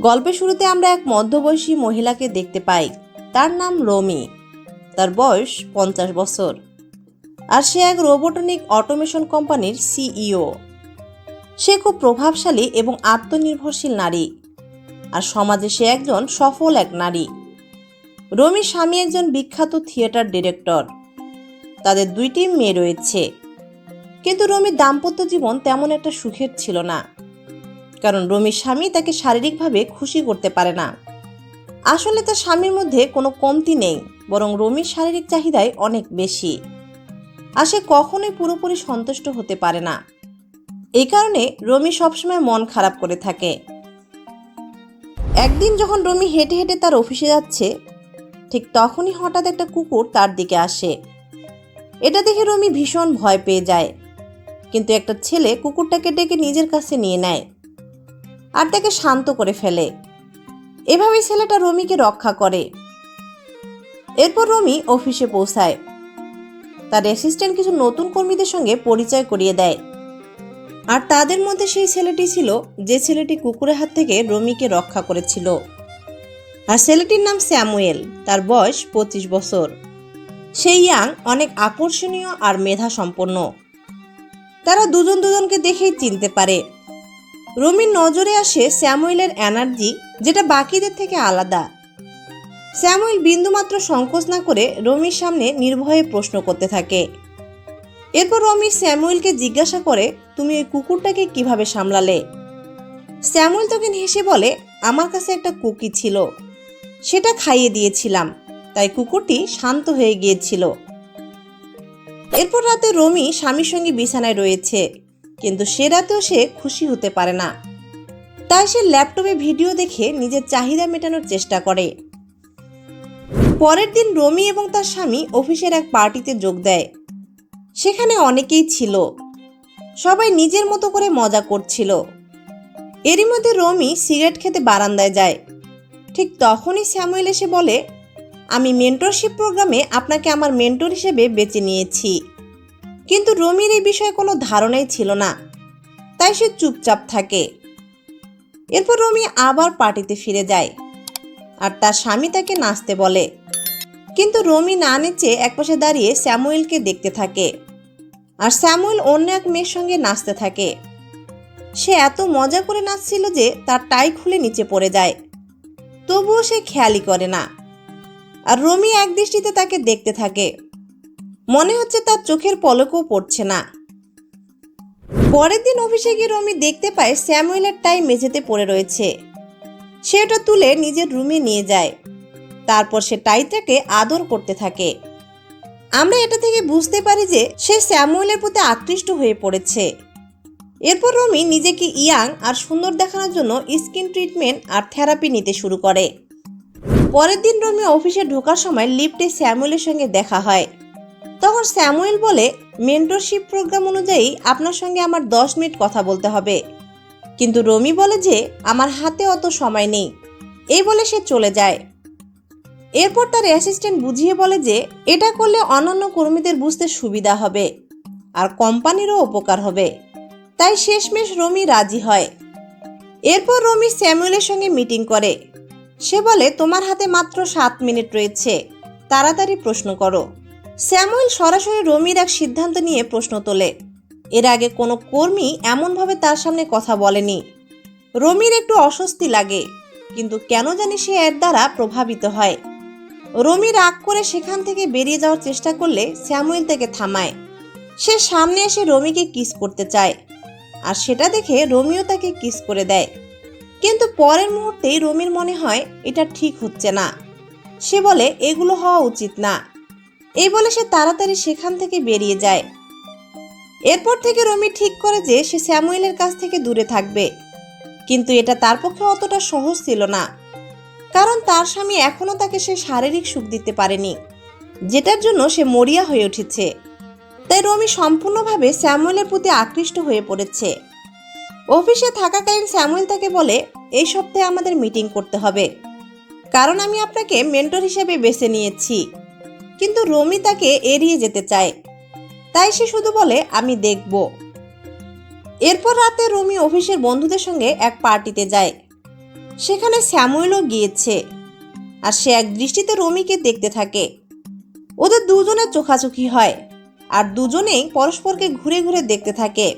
গল্পের শুরুতে আমরা এক মধ্যবয়সী মহিলাকে দেখতে পাই। তার নাম রমি। তার বয়স পঞ্চাশ বছর। আর সে এক রোবোটনিক অটোমেশন কোম্পানির সিইও। সে খুব প্রভাবশালী এবং আত্মনির্ভরশীল নারী। আর সমাজে সে একজন সফল এক নারী। রমির স্বামী একজন বিখ্যাত থিয়েটার ডিরেক্টর। তাদের দুইটি মেয়ে রয়েছে। কিন্তু রমির দাম্পত্য জীবন তেমন একটা সুখের ছিল না। কারণ রমির স্বামী তাকে শারীরিকভাবে খুশি করতে পারে না। আসলে তার স্বামীর মধ্যে কোনো কমতি নেই, বরং রমির শারীরিক চাহিদাই অনেক বেশি। আর সে কখনোই পুরোপুরি সন্তুষ্ট হতে পারে না। এই কারণে রমি সবসময় মন খারাপ করে থাকে। একদিন যখন রমি হেঁটে হেঁটে তার অফিসে যাচ্ছে, ঠিক তখনই হঠাৎ একটা কুকুর তার দিকে আসে। এটা দেখে রমি ভীষণ ভয় পেয়ে যায়, কিন্তু একটা ছেলে কুকুরটাকে ডেকে নিজের কাছে নিয়ে নেয় আর তাকে শান্ত করে ফেলে। এভাবেই ছেলেটা রমিকে রক্ষা করে। এরপর রমি অফিসে পৌঁছায়। তার অ্যাসিস্ট্যান্ট কিছু নতুন কর্মীদের সঙ্গে পরিচয় করিয়ে দেয়। আর তাদের মধ্যে সেই ছেলেটি ছিল যে ছেলেটি কুকুরের হাত থেকে রমিকে রক্ষা করেছিল। আর ছেলেটির নাম স্যামুয়েল, তার বয়স পঁচিশ বছর। সেই ইয়াং অনেক আকর্ষণীয় আর মেধা সম্পন্ন তারা দুজন দুজনকে দেখেই চিনতে পারে। রমির নজরে আসে স্যামুয়েলের এনার্জি, যেটা বাকিদের থেকে আলাদা। স্যামুয়েল বিন্দুমাত্র সংকোচ না করে রমির সামনে নির্ভয়ে প্রশ্ন করতে থাকে। এরপর রমি স্যামুয়েলকে জিজ্ঞাসা করে তুমি ওই কুকুরটাকে কীভাবে সামলালে? স্যামুয়েল তখন হেসে বলে, আমার কাছে একটা কুকি ছিল। সেটা খাইয়ে দিয়েছিলাম। তাই কুকুরটি শান্ত হয়ে গিয়েছিল। এরপর রাতে রমি স্বামীর সঙ্গে বিছানায় রয়েছে। কিন্তু সে রাতেও সে খুশি হতে পারে না। তাই সে ল্যাপটপে ভিডিও দেখে নিজের চাহিদা মেটানোর চেষ্টা করে। পরের দিন রমি এবং তার স্বামী অফিসের এক পার্টিতে যোগ দেয়। সেখানে অনেকেই ছিল। সবাই নিজের মতো করে মজা করছিল। এরই মধ্যে রমি সিগারেট খেতে বারান্দায় যায়। ঠিক তখনই স্যামুয়েল এসে বলে, আমি মেন্টরশিপ প্রোগ্রামে আপনাকে আমার মেন্টর হিসেবে বেছে নিয়েছি। কিন্তু রমির এই বিষয়ে কোনো ধারণাই ছিল না। তাই সে চুপচাপ থাকে। এরপর রমি আবার পার্টিতে ফিরে যায়। আর তার স্বামী তাকে নাচতে বলে। কিন্তু রমি না নেচে একপাশে দাঁড়িয়ে স্যামুয়েলকে দেখতে থাকে। আর স্যামুয়েল অন্য এক মেয়ের সঙ্গে নাচতে থাকে। সে এত মজা করে নাচছিল যে তার টাই খুলে নিচে পড়ে যায়। তবুও সে খেয়ালই করে না। আর রমি একদৃষ্টিতে তাকে দেখতে থাকে। মনে হচ্ছে তার চোখের পলকও পড়ছে না। পরের দিন অফিসে গিয়ে রমি দেখতে পায় স্যামুয়েলের টাই মেঝেতে পড়ে রয়েছে। সে ওটা তুলে নিজের রুমে নিয়ে যায়। তারপর সে টাইটাকে আদর করতে থাকে। আমরা এটা থেকে বুঝতে পারি যে সে স্যামুয়েলের প্রতি আকৃষ্ট হয়ে পড়েছে। এরপর রমি নিজেকে ইয়াং আর সুন্দর দেখানোর জন্য স্কিন ট্রিটমেন্ট আর থেরাপি নিতে শুরু করে। পরের দিন রমি অফিসে ঢোকার সময় লিফটে স্যামুয়েলের সঙ্গে দেখা হয়। তখন স্যামুয়েল বলে মেন্টরশিপ প্রোগ্রাম অনুযায়ী আপনার সঙ্গে আমার দশ মিনিট কথা বলতে হবে। কিন্তু রমি বলে যে, আমার হাতে অত সময় নেই। এই বলে সে চলে যায়। এরপর তার অ্যাসিস্ট্যান্ট বুঝিয়ে বলে যে, এটা করলে অন্যান্য কর্মীদের বুঝতে সুবিধা হবে আর কোম্পানিরও উপকার হবে। তাই শেষমেশ রমি রাজি হয়। এরপর রমি স্যামুয়েলের সঙ্গে মিটিং করে। সে বলে, তোমার হাতে মাত্র সাত মিনিট রয়েছে, তাড়াতাড়ি প্রশ্ন করো। স্যামুয়েল সরাসরি রমির এক সিদ্ধান্ত নিয়ে প্রশ্ন তোলে। এর আগে কোনো কর্মী এমনভাবে তার সামনে কথা বলেনি। রমির একটু অস্বস্তি লাগে, কিন্তু কেন জানি সে এর দ্বারা প্রভাবিত হয়। রমি রাগ করে সেখান থেকে বেরিয়ে যাওয়ার চেষ্টা করলে স্যামুয়েল তাকে থামায়। সে সামনে এসে রমিকে কিস করতে চায়। আর সেটা দেখে রমিও তাকে কিস করে দেয়। কিন্তু পরের মুহূর্তেই রমির মনে হয় এটা ঠিক হচ্ছে না। সে বলে, এগুলো হওয়া উচিত না। এই বলে সে তাড়াতাড়ি সেখান থেকে বেরিয়ে যায়। এরপর থেকে রমি ঠিক করে যে সে স্যামুয়েলের কাছ থেকে দূরে থাকবে। কিন্তু এটা তার পক্ষে অতটা সহজ ছিল না। কারণ তার স্বামী এখনও তাকে সে শারীরিক সুখ দিতে পারেনি, যেটার জন্য সে মরিয়া হয়ে উঠেছে। তাই রমি সম্পূর্ণভাবে স্যামুয়েলের প্রতি আকৃষ্ট হয়ে পড়েছে। অফিসে থাকাকালীন স্যামুয়েল তাকে বলে, এই সপ্তাহে আমাদের মিটিং করতে হবে। কারণ আমি আপনাকে মেন্টর হিসেবে বেছে নিয়েছি। কিন্তু রমি তাকে এড়িয়ে যেতে চায়। তাই সে শুধু বলে, আমি দেখব। এরপর রাতে রমি অফিসের বন্ধুদের সঙ্গে এক পার্টিতে যায়। সেখানে স্যামুয়েলও গিয়েছে। আর সে এক দৃষ্টিতে রমিকে দেখতে থাকে। ওদের দুজনের চোখাচোখি হয়, আর দুজনেই পরস্পরকে ঘুরে ঘুরে দেখতে থাকে।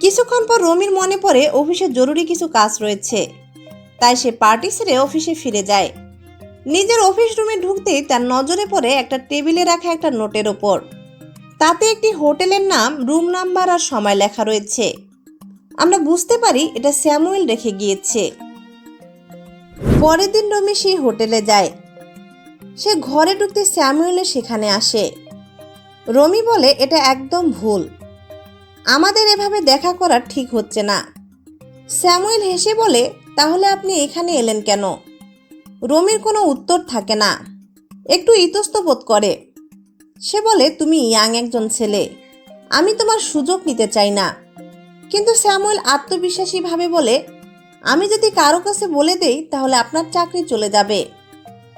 কিছুক্ষণ পর রমির মনে পড়ে অফিসে জরুরি কিছু কাজ রয়েছে। তাই সে পার্টি সেরে অফিসে ফিরে যায়। নিজের অফিস রুমে ঢুকতেই তার নজরে পড়ে একটা টেবিলে রাখা একটা নোটের ওপর। তাতে একটি হোটেলের নাম, রুম নাম্বার আর সময় লেখা রয়েছে। আমরা বুঝতে পারি এটা স্যামুয়েল রেখে গিয়েছে। পরের দিন রমি সেই হোটেলে যায়। সে ঘরে ঢুকতে স্যামুয়েলে সেখানে আসে। রমি বলে, এটা একদম ভুল। আমাদের এভাবে দেখা করা ঠিক হচ্ছে না। স্যামুয়েল হেসে বলে, তাহলে আপনি এখানে এলেন কেন? রমির কোনো উত্তর থাকে না। একটু ইতস্ত বোধ করে। সে বলে, তুমি ইয়াং একজন ছেলে। আমি তোমার সুযোগ নিতে চাই না। কিন্তু স্যামুয়েল আত্মবিশ্বাসীভাবে বলে আমি যদি কারও কাছে বলে দেই, তাহলে আপনার চাকরি চলে যাবে।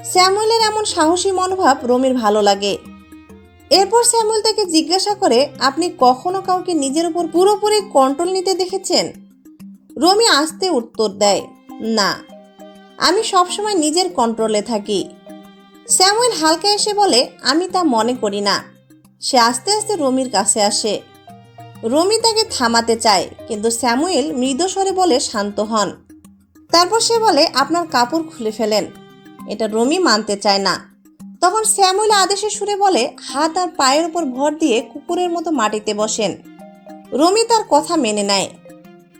স্যামুয়েলের এমন সাহসী মনোভাব রমির ভালো লাগে। এরপর স্যামুয়েল তাকে জিজ্ঞাসা করে, আপনি কখনো কাউকে নিজের উপর পুরোপুরি কন্ট্রোল নিতে দেখেছেন? রমি আস্তে উত্তর দেয়, না। আমি সবসময় নিজের কন্ট্রোলে থাকি। স্যামুয়েল হালকা এসে বলে, আমি তা মনে করি না। সে আস্তে আস্তে রমির কাছে আসে। রমি তাকে থামাতে চায়, কিন্তু স্যামুয়েল মৃদস্বরে বলে শান্ত হন। তারপর সে বলে, আপনার কাপড় খুলে ফেলেন। এটা রমি মানতে চায় না। তখন স্যামুয়েল আদেশে সুরে বলে, হাত আর পায়ের উপর ভর দিয়ে কুকুরের মতো মাটিতে বসেন। রমি তার কথা মেনে নেয়।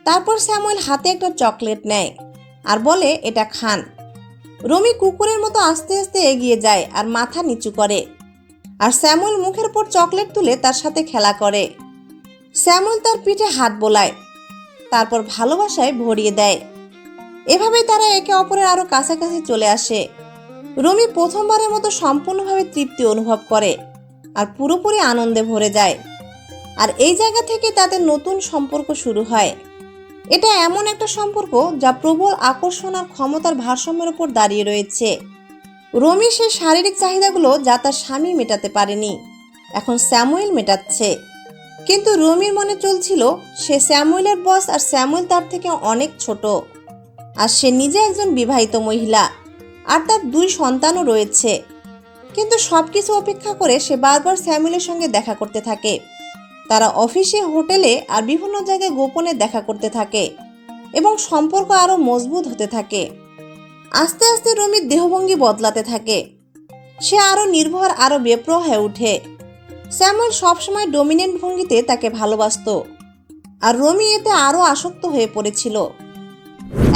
তারপর স্যামুয়েল হাতে একটা চকলেট নেয় আর বলে, এটা খান। রমি কুকুরের মতো আস্তে আস্তে এগিয়ে যায় আর মাথা নিচু করে। আর স্যামুয়েল মুখের উপর চকলেট তুলে তার সাথে খেলা করে। স্যামুয়েল তার পিঠে হাত বোলায়, তারপর ভালোবাসায় ভরিয়ে দেয়। এভাবেই তারা একে অপরের আরও কাছাকাছি চলে আসে। রমি প্রথমবারের মতো সম্পূর্ণভাবে তৃপ্তি অনুভব করে আর পুরোপুরি আনন্দে ভরে যায়। আর এই জায়গা থেকে তাদের নতুন সম্পর্ক শুরু হয়। এটা এমন একটা সম্পর্ক যা প্রবল আকর্ষণ আর ক্ষমতার ভারসাম্যের উপর দাঁড়িয়ে রয়েছে। রমি সেই শারীরিক চাহিদাগুলো যা তার স্বামী মেটাতে পারেনি, এখন স্যামুয়েল মেটাচ্ছে। কিন্তু রমির মনে চলছিল, সে স্যামুয়েলের বস আর স্যামুয়েল তার থেকে অনেক ছোট। আর সে নিজে একজন বিবাহিত মহিলা, আর তার দুই সন্তানও রয়েছে। কিন্তু সব কিছু অপেক্ষা করে সে বারবার স্যামুয়েলের সঙ্গে দেখা করতে থাকে। তারা অফিসে, হোটেলে আর বিভিন্ন জায়গায় গোপনে দেখা করতে থাকে এবং সম্পর্ক আরও মজবুত হতে থাকে। আস্তে আস্তে রমির দেহভঙ্গি বদলাতে থাকে। সে আরও নির্ভর, আরও বেপ্রহ হয়ে ওঠে। স্যামুয়েল সবসময় ডোমিনেন্ট ভঙ্গিতে তাকে ভালোবাসতো। আর রোমি এতে আরও আসক্ত হয়ে পড়েছিল।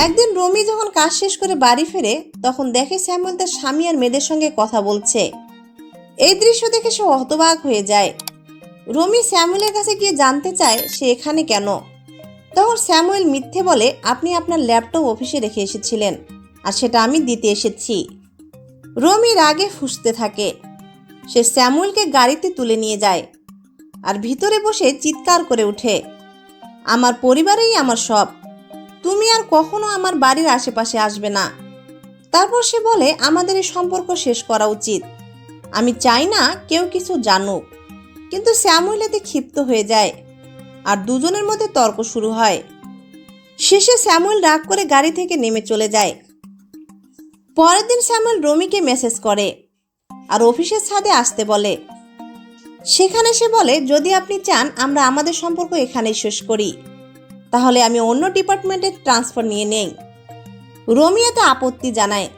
একদিন রোমি যখন কাজ শেষ করে বাড়ি ফেরে, তখন দেখে স্যামুয়েল তার স্বামী আর মেয়েদের সঙ্গে কথা বলছে। এই দৃশ্য দেখে সে হতবাক হয়ে যায়। রোমি স্যামুয়েলের কাছে গিয়ে জানতে চায় সে এখানে কেন। তখন স্যামুয়েল মিথ্যে বলে, আপনি আপনার ল্যাপটপ অফিসে রেখে এসেছিলেন, আর সেটা আমি দিতে এসেছি। রোমি রাগে ফুসতে থাকে। সে স্যামুয়েলকে গাড়িতে তুলে নিয়ে যায় আর ভিতরে বসে চিৎকার করে ওঠে। আমার পরিবারেই আমার সব। তুমি আর কখনো আমার বাড়ির আশেপাশে আসবে না। তারপর সে বলে, আমাদের এই সম্পর্ক শেষ করা উচিত। আমি চাই না কেউ কিছু জানুক। কিন্তু স্যামুয়েল এতে ক্ষিপ্ত হয়ে যায় আর দুজনের মধ্যে তর্ক শুরু হয়। শেষে স্যামুয়েল রাগ করে গাড়ি থেকে নেমে চলে যায়। পরের দিন স্যামুয়েল রমিকে মেসেজ করে আর অফিসের ছাদে আসতে বলে। সেখানে সে বলে, যদি আপনি চান, আমরা আমাদের সম্পর্ক এখানেই শেষ করি। তাহলে আমি অন্য ডিপার্টমেন্টে ট্রান্সফার নিয়ে নেই। রমি এতে আপত্তি জানায়,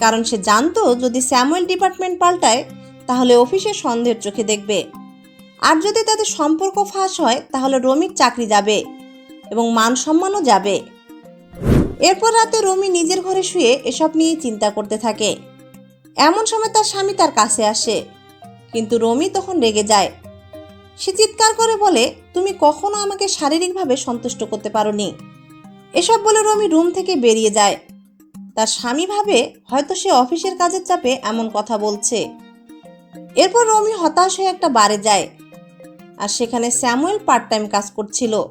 কারণ সে জানতো যদি স্যামুয়েল ডিপার্টমেন্ট পাল্টায়, তাহলে অফিসে সন্দেহের চোখে দেখবে। আর যদি তাদের সম্পর্ক ফাঁস হয়, তাহলে রমির চাকরি যাবে এবং মান সম্মানও যাবে। এরপর রাতে রমি নিজের ঘরে শুয়ে এসব নিয়ে চিন্তা করতে থাকে। এমন সময় তার স্বামী তার কাছে আসে। কিন্তু রমি তখন রেগে যায়। সে চিৎকার করে বলে, তুমি কখনো আমাকে শারীরিকভাবে সন্তুষ্ট করতে পারোনি? এসব বলে রমি রুম থেকে বেরিয়ে যায়। তার স্বামী ভাবে, হয়তো সে অফিসের কাজের চাপে এমন কথা বলছে। এরপর রমি হতাশ হয়ে একটা বারে যায়। আর সেখানে স্যামুয়েল পার্ট টাইম কাজ করছিল।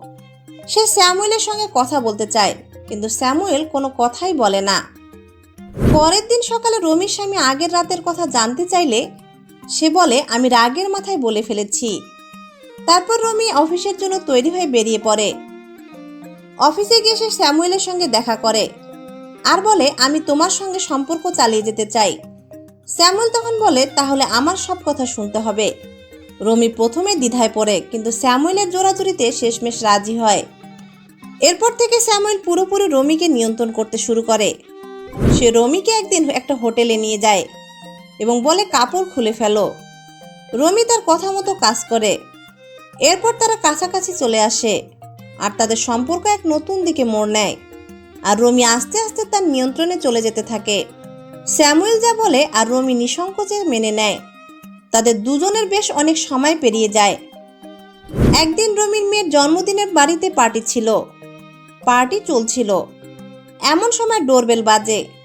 সে স্যামুয়েলের সঙ্গে কথা বলতে চায়, কিন্তু স্যামুয়েল কোনো কথাই বলে না। পরের দিন সকালে রমির স্বামী আগের রাতের কথা জানতে চাইলে সে বলে, আমি রাগের মাথায় বলে ফেলেছি। তারপর রমি অফিসের জন্য তৈরি হয়ে বেরিয়ে পড়ে। অফিসে গিয়ে সে স্যামুয়েলের সঙ্গে দেখা করে আর বলে, আমি তোমার সঙ্গে সম্পর্ক চালিয়ে যেতে চাই। স্যামুয়েল তখন বলে, তাহলে আমার সব কথা শুনতে হবে। রমি প্রথমে দ্বিধায় পড়ে, কিন্তু স্যামুয়েলের জোরাজুরিতে শেষমেশ রাজি হয়। এরপর থেকে স্যামুয়েল পুরোপুরি রমিকে নিয়ন্ত্রণ করতে শুরু করে। সে রমিকে একদিন একটা হোটেলে নিয়ে যায় এবং বলে কাপড় খুলে ফেলো। রমি তার কথা মতো কাজ করে। এরপর তারা কাছাকাছি চলে আসে আর তাদের সম্পর্ক এক নতুন দিকে মোড় নেয়। আর রমি আস্তে আস্তে তার নিয়ন্ত্রণে চলে যেতে থাকে। স্যামুয়েল যা বলে আর রমি নিঃসংকোচে মেনে নেয়। তাদের দুজনের বেশ অনেক সময় পেরিয়ে যায়। একদিন রমির মেয়ের জন্মদিনের বাড়িতে পার্টি ছিল। পার্টি চলছিল। এমন সময় ডোরবেল বাজে।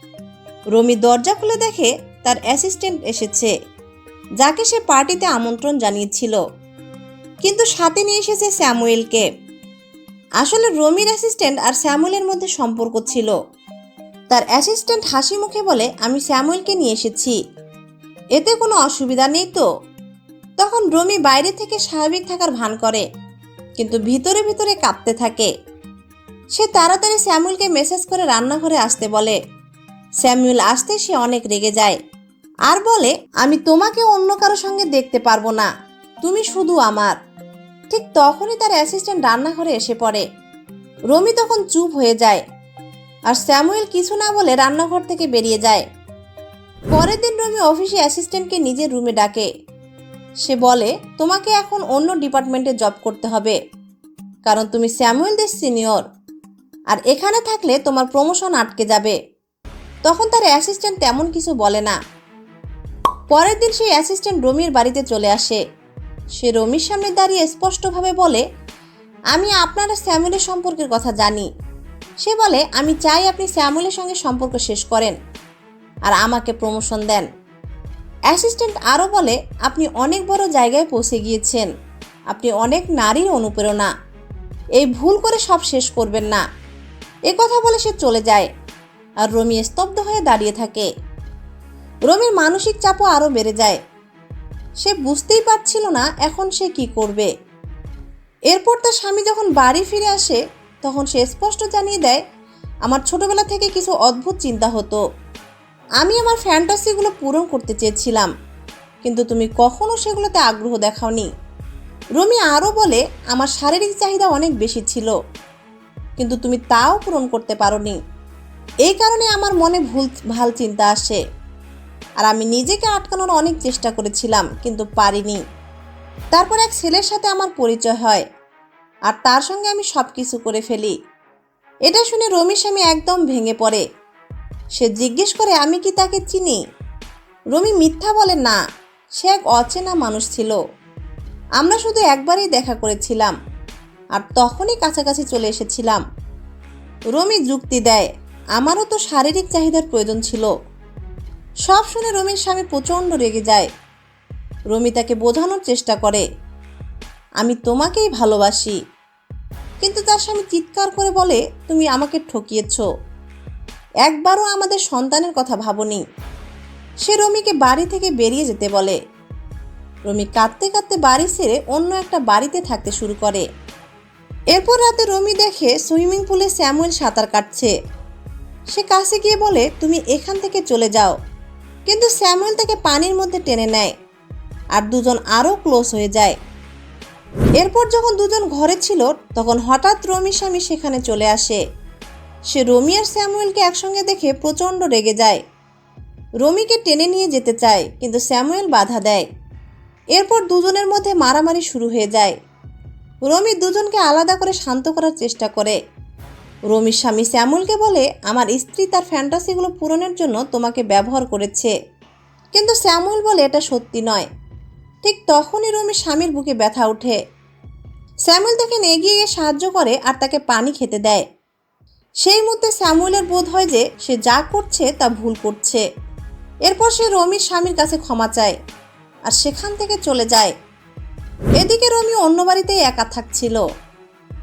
রমি দরজা খুলে দেখে তার অ্যাসিস্ট্যান্ট এসেছে, যাকে সে পার্টিতে আমন্ত্রণ জানিয়েছিল। কিন্তু সাথে নিয়ে এসেছে স্যামুয়েলকে। আসলে রমির অ্যাসিস্ট্যান্ট আর স্যামুয়েলের মধ্যে সম্পর্ক ছিল। তার অ্যাসিস্ট্যান্ট হাসি মুখে বলে, আমি স্যামুয়েলকে নিয়ে এসেছি। এতে কোনো অসুবিধা নেই তো? তখন রমি বাইরে থেকে স্বাভাবিক থাকার ভান করে, কিন্তু ভিতরে ভিতরে কাঁপতে থাকে। সে তাড়াতাড়ি স্যামুয়েলকে মেসেজ করে রান্নাঘরে আসতে বলে স্যামুয়েল আসতে সে অনেক রেগে যায়। আর বলে, আমি তোমাকে অন্য কারও সঙ্গে দেখতে পারব না। তুমি শুধু আমার। ঠিক তখনই তার অ্যাসিস্ট্যান্ট রান্নাঘরে এসে পড়ে। রমি তখন চুপ হয়ে যায়। আর স্যামুয়েল কিছু না বলে রান্নাঘর থেকে বেরিয়ে যায়। পরের দিন রমি অফিসে অ্যাসিস্ট্যান্টকে নিজের রুমে ডাকে। সে বলে, তোমাকে এখন অন্য ডিপার্টমেন্টে জব করতে হবে। কারণ তুমি স্যামুয়েলদের সিনিয়র। আর এখানে থাকলে তোমার প্রমোশন আটকে যাবে। তখন তার অ্যাসিস্ট্যান্ট তেমন কিছু বলে না। পরের দিন সেই অ্যাসিস্ট্যান্ট রমির বাড়িতে চলে আসে। সে রমির সামনে দাঁড়িয়ে স্পষ্টভাবে বলে, আমি আপনার আর স্যামুয়েলের সম্পর্কের কথা জানি। সে বলে, আমি চাই আপনি স্যামুয়েলের সঙ্গে সম্পর্ক শেষ করেন আর আমাকে প্রমোশন দেন। অ্যাসিস্ট্যান্ট আরও বলে, আপনি অনেক বড় জায়গায় পৌঁছে গিয়েছেন। আপনি অনেক নারীর অনুপ্রেরণা। এই ভুল করে সব শেষ করবেন না। এ কথা বলে সে চলে যায়। আর রমি স্তব্ধ হয়ে দাঁড়িয়ে থাকে। রমির মানসিক চাপও আরও বেড়ে যায়। সে বুঝতেই পারছিল না এখন সে কি করবে। এরপর তার স্বামী যখন বাড়ি ফিরে আসে, তখন সে স্পষ্ট জানিয়ে দেয়, আমার ছোটবেলা থেকে কিছু অদ্ভুত চিন্তা হতো। আমি আমার ফ্যান্টাসিগুলো পূরণ করতে চেয়েছিলাম, কিন্তু তুমি কখনো সেগুলোতে আগ্রহ দেখাওনি। রমি আরও বলে, আমার শারীরিক চাহিদা অনেক বেশি ছিল, কিন্তু তুমি তাও পূরণ করতে পারোনি। এই কারণে আমার মনে ভুল, ভালো চিন্তা আসে। আর আমি নিজেকে আটকানোর অনেক চেষ্টা করেছিলাম, কিন্তু পারিনি। তারপর এক ছেলের সাথে আমার পরিচয় হয়, আর তার সঙ্গে আমি সব কিছু করে ফেলি। এটা শুনে রমি স্বামী একদম ভেঙে পড়ে। সে জিজ্ঞেস করে, আমি কি তাকে চিনি? রমি মিথ্যা বলে, না, সে এক অচেনা মানুষ ছিল। আমরা শুধু একবারই দেখা করেছিলাম, আর তখনই কাছাকাছি চলে এসেছিলাম। রমি যুক্তি দেয় আমারও তো শারীরিক চাহিদার প্রয়োজন ছিল। সব শুনে রমির স্বামী প্রচণ্ড রেগে যায়। রমি তাকে বোঝানোর চেষ্টা করে, আমি তোমাকেই ভালোবাসি। কিন্তু তার স্বামী চিৎকার করে বলে, তুমি আমাকে ঠকিয়েছ। একবারও আমাদের সন্তানের কথা ভাবনি। সে রমিকে বাড়ি থেকে বেরিয়ে যেতে বলে। রমি কাঁদতে কাঁদতে বাড়ি ছেড়ে অন্য একটা বাড়িতে থাকতে শুরু করে। এরপর রাতে রমি দেখে সুইমিং পুলে স্যামুয়েল সাঁতার কাটছে। সে কাছে গিয়ে বলে, তুমি এখান থেকে চলে যাও। কিন্তু স্যামুয়েল তাকে পানির মধ্যে টেনে নেয় আর দুজন আরও ক্লোজ হয়ে যায়। এরপর যখন দুজন ঘরে ছিল, তখন হঠাৎ রমি স্বামী সেখানে চলে আসে। সে রমি আর স্যামুয়েলকে একসঙ্গে দেখে প্রচণ্ড রেগে যায়। রমিকে টেনে নিয়ে যেতে চায়, কিন্তু স্যামুয়েল বাধা দেয়। এরপর দুজনের মধ্যে মারামারি শুরু হয়ে যায়। রমি দুজনকে আলাদা করে শান্ত করার চেষ্টা করে। রমির স্বামী স্যামুয়েলকে বলে, আমার স্ত্রী তার ফ্যান্টাসিগুলো পূরণের জন্য তোমাকে ব্যবহার করেছে। কিন্তু স্যামুয়েল বলে, এটা সত্যি নয়। ঠিক তখনই রমির স্বামীর বুকে ব্যথা ওঠে। স্যামুয়েল তাকে এগিয়ে গিয়ে সাহায্য করে আর তাকে পানি খেতে দেয়। সেই মুহূর্তে স্যামুয়েলের বোধ হয় যে সে যা করছে তা ভুল করছে। এরপর সে রমির স্বামীর কাছে ক্ষমা চায় আর সেখান থেকে চলে যায়। এদিকে রমি অন্য বাড়িতেই একা থাকছিল।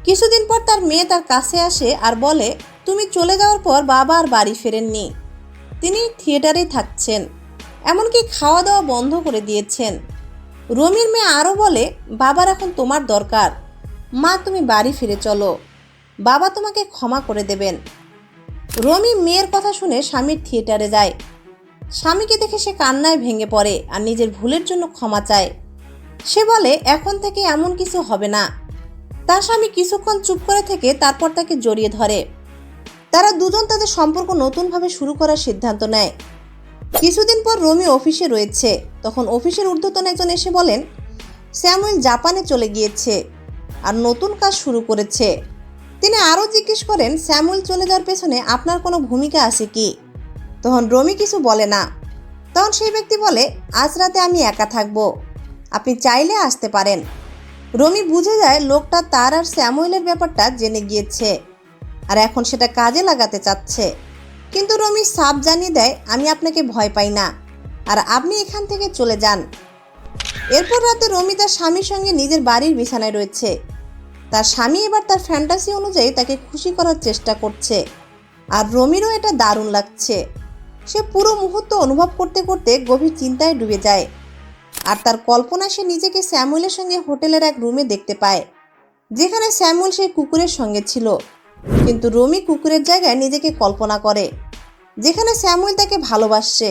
কিছুদিন পর তার মেয়ে তার কাছে আসে আর বলে, তুমি চলে যাওয়ার পর বাবা আর বাড়ি ফেরেননি। তিনি থিয়েটারেই থাকছেন। এমনকি খাওয়া দাওয়া বন্ধ করে দিয়েছেন। রমির মেয়ে আরও বলে, বাবার এখন তোমার দরকার। মা, তুমি বাড়ি ফিরে চলো। বাবা তোমাকে ক্ষমা করে দেবেন। রমি মেয়ের কথা শুনে স্বামীর থিয়েটারে যায়। স্বামীকে দেখে সে কান্নায় ভেঙে পড়ে আর নিজের ভুলের জন্য ক্ষমা চায়। সে বলে, এখন থেকে এমন কিছু হবে না। তার স্বামী কিছুক্ষণ চুপ করে থেকে তারপর তাকে জড়িয়ে ধরে। তারা দুজন তাদের সম্পর্ক নতুনভাবে শুরু করার সিদ্ধান্ত নেয়। কিছুদিন পর রমি অফিসে রয়েছে। তখন অফিসের ঊর্ধ্বতন একজন এসে বলেন, স্যামুয়েল জাপানে চলে গিয়েছে আর নতুন কাজ শুরু করেছে। তিনি আরও জিজ্ঞেস করেন, স্যামুয়েল চলে যাওয়ার পেছনে আপনার কোনো ভূমিকা আছে কি? তখন রোমি কিছু বলে না। তখন সেই ব্যক্তি বলে, আজ রাতে আমি একা থাকব। আপনি চাইলে আসতে পারেন। রমি বুঝে যায় লোকটা তার আর স্যামুয়েলের ব্যাপারটা জেনে গিয়েছে আর এখন সেটা কাজে লাগাতে চাচ্ছে। কিন্তু রমি সাপ জানিয়ে দেয়, আমি আপনাকে ভয় পাই না আর আপনি এখান থেকে চলে যান। এরপর রাতে রমি তার স্বামীর সঙ্গে নিজের বাড়ির বিছানায় রয়েছে। তার স্বামী এবার তার ফ্যান্টাসি অনুযায়ী তাকে খুশি করার চেষ্টা করছে আর রমিরও এটা দারুণ লাগছে। সে পুরো মুহূর্ত অনুভব করতে করতে গভীর চিন্তায় ডুবে যায়। আর তার কল্পনা সে নিজেকে স্যামুয়েলের সঙ্গে হোটেলের এক রুমে দেখতে পায়, যেখানে স্যামুয়েল সেই কুকুরের সঙ্গে ছিল। কিন্তু রমি কুকুরের জায়গায় নিজেকে কল্পনা করে, যেখানে স্যামুয়েল তাকে ভালোবাসছে।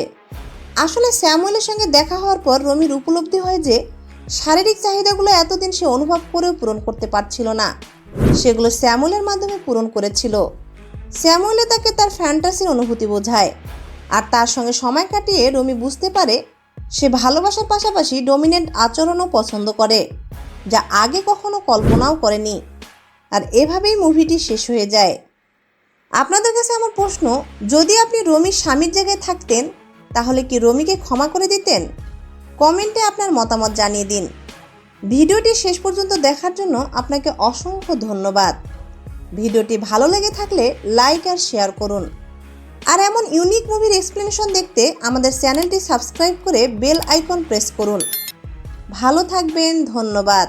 আসলে স্যামুয়েলের সঙ্গে দেখা হওয়ার পর রমির উপলব্ধি হয় যে, শারীরিক চাহিদাগুলো এতদিন সে অনুভব করেও পূরণ করতে পারছিল না। সেগুলো স্যামুয়েলের মাধ্যমে পূরণ করেছিল। স্যামুয়েলে তাকে তার ফ্যান্টাসির অনুভূতি বোঝায়, আর তার সঙ্গে সময় কাটিয়ে রমি বুঝতে পারে সে ভালোবাসার পাশাপাশি ডমিনেন্ট আচরণও পছন্দ করে, যা আগে কখনো কল্পনাও করেনি। আর এভাবেই মুভিটি শেষ হয়ে যায়। আপনাদের কাছে আমার প্রশ্ন, যদি আপনি রমির স্বামীর জায়গায় থাকতেন, তাহলে কি রমিকে ক্ষমা করে দিতেন? কমেন্টে আপনার মতামত জানিয়ে দিন। ভিডিওটি শেষ পর্যন্ত দেখার জন্য আপনাকে অসংখ্য ধন্যবাদ। ভিডিওটি ভালো লেগে থাকলে লাইক আর শেয়ার করুন। আর এমন ইউনিক মুভির এক্সপ্লেনেশন দেখতে আমাদের চ্যানেলটি সাবস্ক্রাইব করে বেল আইকন প্রেস করুন। ভালো থাকবেন, ধন্যবাদ।